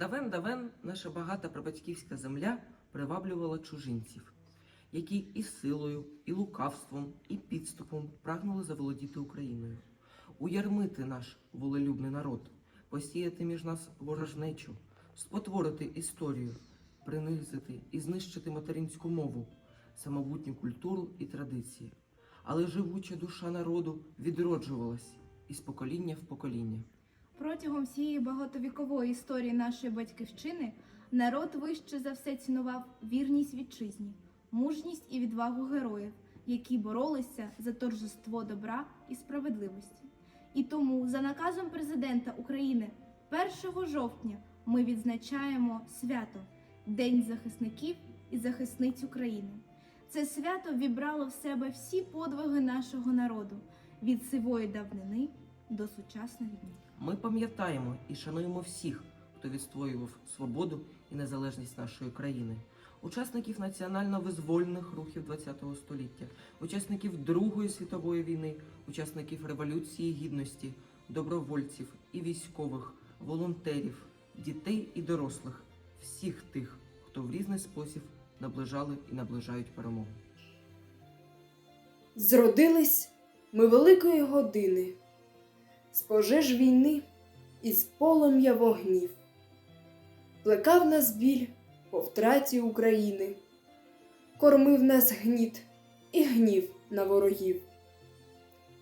Здавен-давен наша багата прабатьківська земля приваблювала чужинців, які і силою, і лукавством, і підступом прагнули заволодіти Україною, уярмити наш волелюбний народ, посіяти між нас ворожнечу, спотворити історію, принизити і знищити материнську мову, самобутню культуру і традиції. Але живуча душа народу відроджувалась із покоління в покоління. Протягом всієї багатовікової історії нашої батьківщини народ вище за все цінував вірність вітчизні, мужність і відвагу героїв, які боролися за торжество добра і справедливості. І тому, за наказом президента України, 1 жовтня ми відзначаємо свято День захисників і захисниць України. Це свято вібрало в себе всі подвиги нашого народу від сивої давнини до сучасних днів. Ми пам'ятаємо і шануємо всіх, хто відстоював свободу і незалежність нашої країни, учасників національно-визвольних рухів ХХ століття, учасників Другої світової війни, учасників Революції Гідності, добровольців і військових, волонтерів, дітей і дорослих, всіх тих, хто в різний спосіб наближали і наближають перемогу. Зродились ми великої години, з пожеж війни і з полум'я вогнів. Плекав нас біль по втраті України, кормив нас гніт і гнів на ворогів.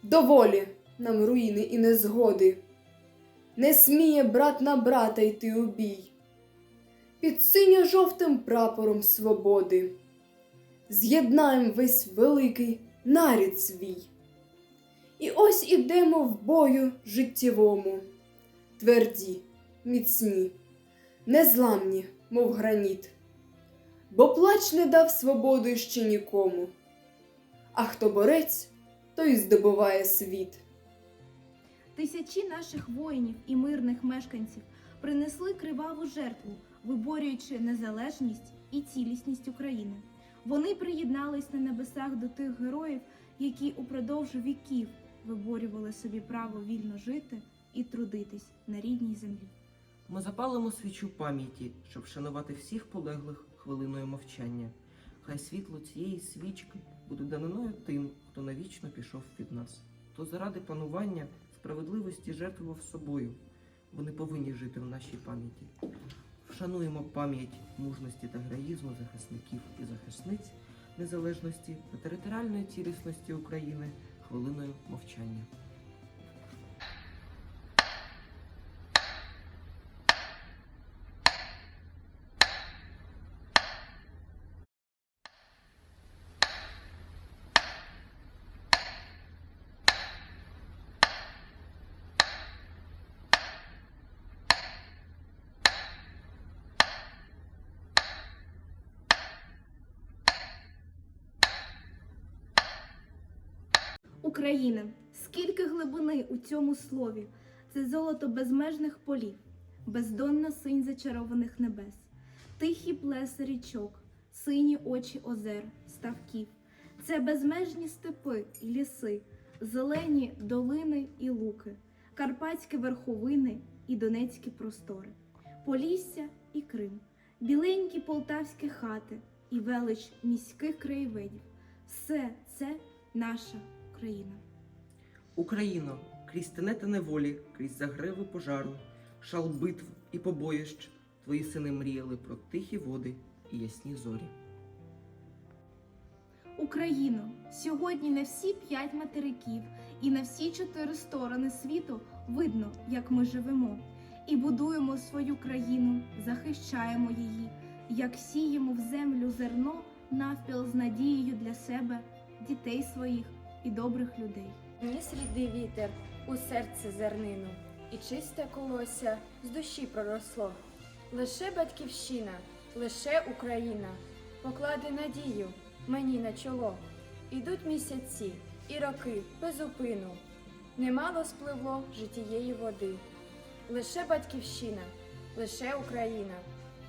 Доволі нам руїни і незгоди, не сміє брат на брата йти у бій, під синьо-жовтим прапором свободи. З'єднаєм весь великий нарід свій. І ось ідемо в бою життєвому, тверді, міцні, незламні, мов граніт, бо плач не дав свободи ще нікому, а хто борець, той здобуває світ. Тисячі наших воїнів і мирних мешканців принесли криваву жертву, виборюючи незалежність і цілісність України. Вони приєднались на небесах до тих героїв, які упродовж віків виборювали собі право вільно жити і трудитись на рідній землі. Ми запалимо свічу пам'яті, щоб вшанувати всіх полеглих хвилиною мовчання. Хай світло цієї свічки буде даниною тим, хто навічно пішов від нас, хто заради панування справедливості жертвував собою. Вони повинні жити в нашій пам'яті. Вшануємо пам'ять мужності та героїзму захисників і захисниць незалежності та територіальної цілісності України хвилиною мовчання. Україна, скільки глибини у цьому слові, це золото безмежних полів, бездонна синь зачарованих небес, тихі плеси річок, сині очі озер, ставків, це безмежні степи і ліси, зелені долини і луки, карпатські верховини і донецькі простори, Полісся і Крим, біленькі полтавські хати і велич міських краєвидів. Все це наша Україна. Україно, крізь тенета неволі, крізь загреви пожару, шал битв і побоїщ, твої сини мріяли про тихі води і ясні зорі. Україно, сьогодні на всі п'ять материків і на всі чотири сторони світу видно, як ми живемо, і будуємо свою країну, захищаємо її, як сіємо в землю зерно навпіл з надією для себе, дітей своїх і добрих людей. Ніс рідний вітер у серце зернину, і чисте колося з душі проросло. Лише батьківщина, лише Україна покладе надію мені на чоло. Ідуть місяці і роки без упину. Немало спливло житієї води. Лише батьківщина, лише Україна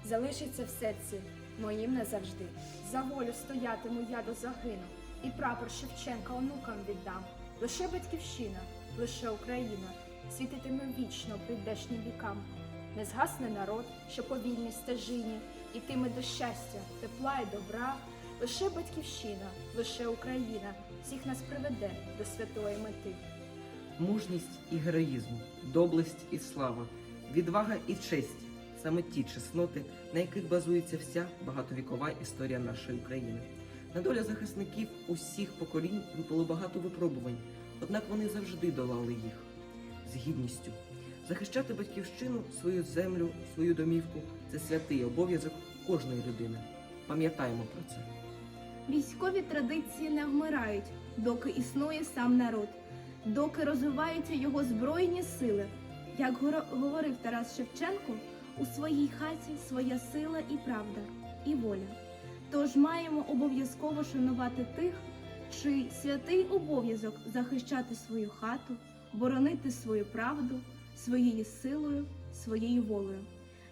залишиться в серці моїм назавжди. За волю стоятиму я до загину, і прапор Шевченка онукам віддам. Лише батьківщина, лише Україна, світитиме вічно прийдешнім вікам. Не згасне народ, що по вільній стежині, ітиме до щастя, тепла і добра. Лише батьківщина, лише Україна всіх нас приведе до святої мети. Мужність і героїзм, доблесть і слава, відвага і честь саме ті чесноти, на яких базується вся багатовікова історія нашої України. На доля захисників усіх поколінь випало багато випробувань, однак вони завжди долали їх з гідністю. Захищати батьківщину, свою землю, свою домівку це святий обов'язок кожної людини. Пам'ятаємо про це. Військові традиції не вмирають, доки існує сам народ, доки розвиваються його збройні сили. Як говорив Тарас Шевченко, у своїй хаті своя сила і правда, і воля. Тож маємо обов'язково шанувати тих, чий святий обов'язок захищати свою хату, боронити свою правду своєю силою, своєю волею.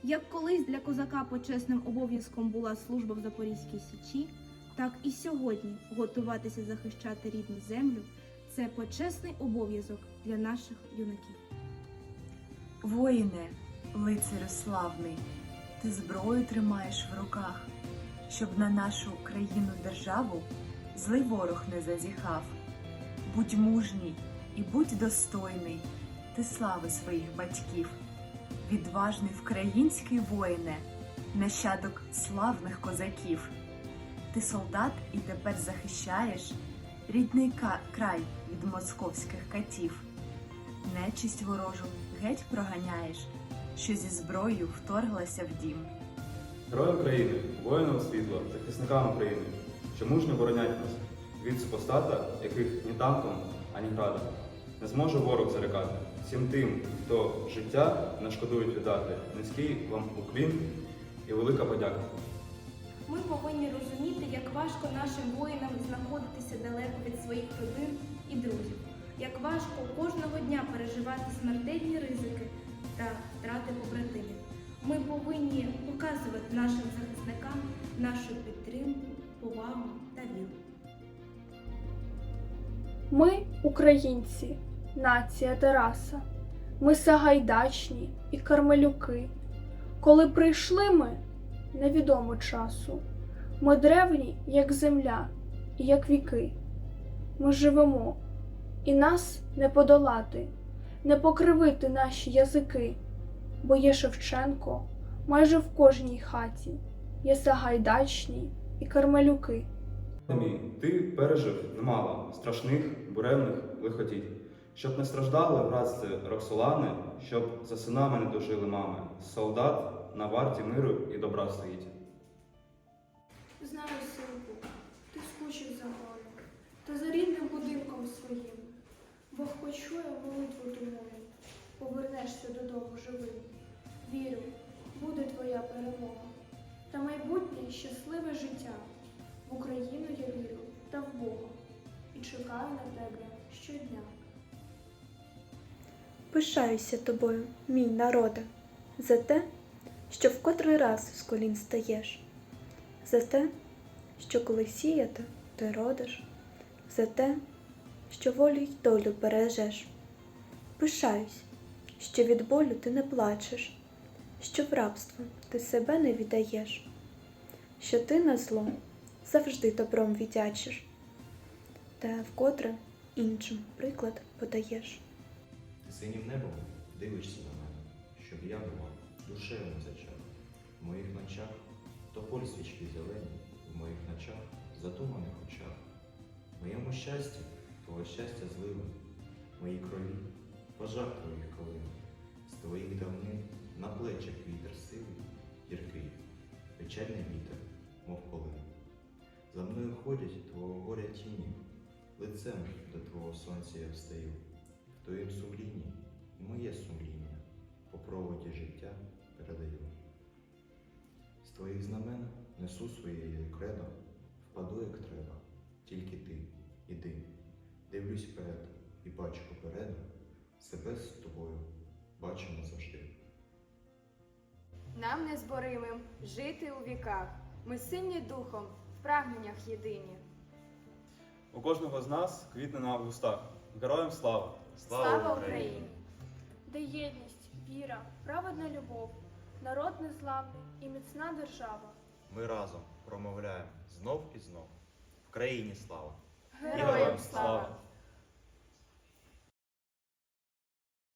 Як колись для козака почесним обов'язком була служба в Запорізькій Січі, так і сьогодні готуватися захищати рідну землю це почесний обов'язок для наших юнаків. Воїне, лицарю славний, ти зброю тримаєш в руках, щоб на нашу країну державу злий ворог не зазіхав. Будь мужній і будь достойний, ти слави своїх батьків, відважний вкраїнський воїне, нащадок славних козаків. Ти солдат і тепер захищаєш рідний край від московських катів. Нечисть ворожу геть проганяєш, що зі зброєю вторглася в дім. Героям країни, воїнам світла, захисникам України, що мужньо боронять нас від супостата, яких ні танком, ані градом не зможе ворог зарекати. Всім тим, хто життя не шкодують віддати, низький вам уклін і велика подяка. Ми повинні розуміти, як важко нашим воїнам знаходитися далеко від своїх родин і друзів, як важко кожного дня переживати смертельні ризики та втрати побратимів. Ми повинні показувати нашим захисникам нашу підтримку, повагу та віру. Ми українці, нація Тараса. Ми сагайдачні і кармелюки. Коли прийшли ми, невідомо часу. Ми древні, як земля, і як віки. Ми живемо, і нас не подолати, не покривити наші язики, бо є Шевченко майже в кожній хаті, є сагайдачні і кармелюки. Ти пережив немало страшних, буремних лихотіть, щоб не страждали братці Роксолани, щоб за синами не дожили мами, солдат на варті миру і добра стоїть. Знаю, синку, ти скучив за мною та за рідним будинком своїм. Бог почує молитву твою, повернешся додому живим. Вірю, буде твоя перемога та майбутнє щасливе життя. В Україну я вірю та в Бога і чекаю на тебе щодня. Пишаюся тобою, мій народе, за те, що в котрий раз з колін стаєш, за те, що коли сіяти, ти родиш, за те, що волю й долю бережеш. Пишаюсь, що від болю ти не плачеш, що в рабство ти себе не віддаєш, що ти на зло завжди добром віддячиш, та вкотре іншим приклад подаєш. Ти синім небом дивишся на мене, щоб я була душею не. В моїх ночах то полі свічки зелені, в моїх ночах задуманих очах. В моєму щасті твого щастя зливи, в моїй крові пожар твоїх калин. З твоїх давнин на плечах вітер сивий, гіркий, печальний вітер, мов полин. За мною ходять твого горя тіні, лицем до твого сонця я встаю. В твоїм сумлінні і моє сумління по проводі життя передаю. З твоїх знамен несу своє кредо, впаду як треба, тільки ти, іди. Дивлюсь вперед і бачу попереду, себе з тобою бачимо завжди. Нам незборимим жити у віках. Ми сильні духом, в прагненнях єдині. У кожного з нас квітне на вустах. Героям слава! Слава Україні! Де єдність, віра, праведна любов, народ незламний і міцна держава. Ми разом промовляємо знов і знов. В країні слава! Героям